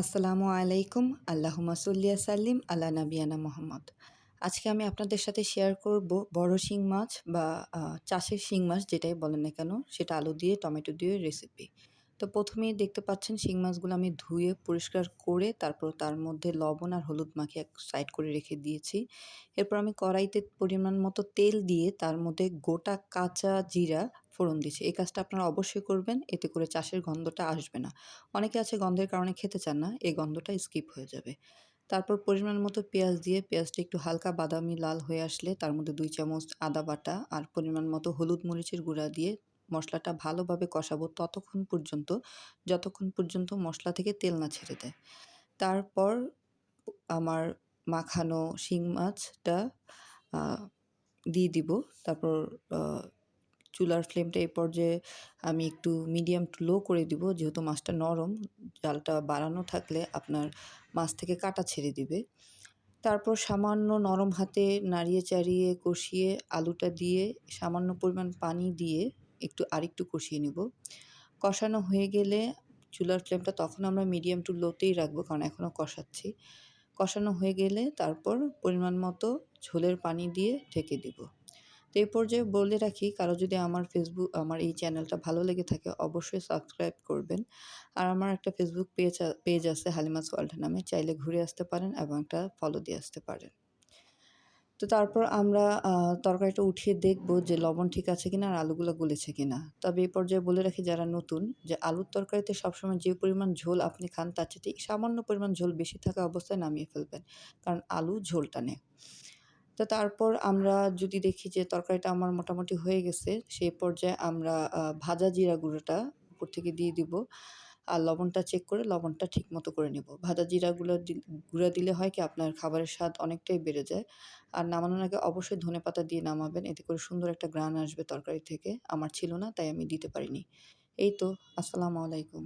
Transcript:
আসসালামু আলাইকুম আল্লাহ সাল্লিয়া সাল্লিম, আলা নাবিয়ানা মোহাম্মদ। আজকে আমি আপনাদের সাথে শেয়ার করব বড় শিং মাছ বা চাষের শিং মাছ যেটাই বলেন না কেন, সেটা আলু দিয়ে, টমেটো দিয়ে রেসিপি তো প্রথমেই দেখতে পাচ্ছেন শিং মাছগুলো আমি ধুয়ে পরিষ্কার করে, তারপর তার মধ্যে লবণ আর হলুদ মাখিয়ে এক সাইড করে রেখে দিয়েছি। এরপর আমি কড়াইতে পরিমাণ মতো তেল দিয়ে তার মধ্যে গোটা কাঁচা জিরা ফোড়ন দিচ্ছি। এই কাজটা আপনারা অবশ্যই করবেন, এতে করে চাষের গন্ধটা আসবে না। অনেকে আছে গন্ধের কারণে খেতে চান না, এই গন্ধটা স্কিপ হয়ে যাবে। তারপর পরিমাণ মতো পেঁয়াজ দিয়ে পেঁয়াজটা একটু হালকা বাদামি লাল হয়ে আসলে তার মধ্যে দুই চামচ আদা বাটা আর পরিমাণ মতো হলুদ মরিচের গুঁড়া দিয়ে মশলাটা ভালোভাবে কষাবো ততক্ষণ পর্যন্ত, যতক্ষণ পর্যন্ত মশলা থেকে তেল না ছেড়ে দেয়। তারপর আমার মাখানো শিং মাছটা দিয়ে দিব। তারপর চুলার ফ্লেমটা এই পর্যায়ে আমি একটু মিডিয়াম টু লো করে দিব। যেহেতু মাছটা নরম, জালটা বাড়ানো থাকলে আপনার মাছ থেকে কাটা ছেড়ে দিবে। তারপর সামান্য নরম হাতে নাড়িয়ে চাড়িয়ে কষিয়ে আলুটা দিয়ে সামান্য পরিমাণ পানি দিয়ে একটু আরেকটু কষিয়ে নিব। কষানো হয়ে গেলে চুলার ফ্লেমটা তখন আমরা মিডিয়াম টু লোতেই রাখব, কারণ এখনও কষাচ্ছি। কষানো হয়ে গেলে তারপর পরিমাণ মতো ঝোলের পানি দিয়ে ঢেকে দিব। তো এই পর্যায়ে বলে রাখি, কারও যদি আমার ফেসবুক আমার এই চ্যানেলটা ভালো লেগে থাকে, অবশ্যই সাবস্ক্রাইব করবেন। আর আমার একটা ফেসবুক পেজ পেজ আছে হালিমাস ওয়ার্ল্ড নামে, চাইলে ঘুরে আসতে পারেন এবং একটা ফলো দিয়ে আসতে পারেন। তো তারপর আমরা তরকারিটা উঠিয়ে দেখব যে লবণ ঠিক আছে কিনা আর আলুগুলো গলেছে কিনা। তবে এই পর্যায়ে বলে রাখি, যারা নতুন, যে আলুর তরকারিতে সবসময় যে পরিমাণ ঝোল আপনি খান, তার চেয়ে সামান্য পরিমাণ ঝোল বেশি থাকা অবস্থায় নামিয়ে ফেলবেন। কারণ আলু ঝোলটা নেয় তো তারপর আমরা যদি দেখি যে তরকারিটা আমার মোটামুটি হয়ে গেছে, সেই পর্যায়ে আমরা ভাজা জিরা গুঁড়োটা উপর থেকে দিয়ে দিব আর লবণটা চেক করে লবণটা ঠিক মতো করে নেব। ভাজা জিরাগুলো গুঁড়া দিলে হয় কি আপনার খাবারের স্বাদ অনেকটাই বেড়ে যায়। আর নামানোর আগে অবশ্যই ধনে পাতা দিয়ে নামাবেন, এতে করে সুন্দর একটা গ্রান আসবে তরকারি থেকে। আমার ছিল না, তাই আমি দিতে পারিনি। এই তো, আসসালামু আলাইকুম।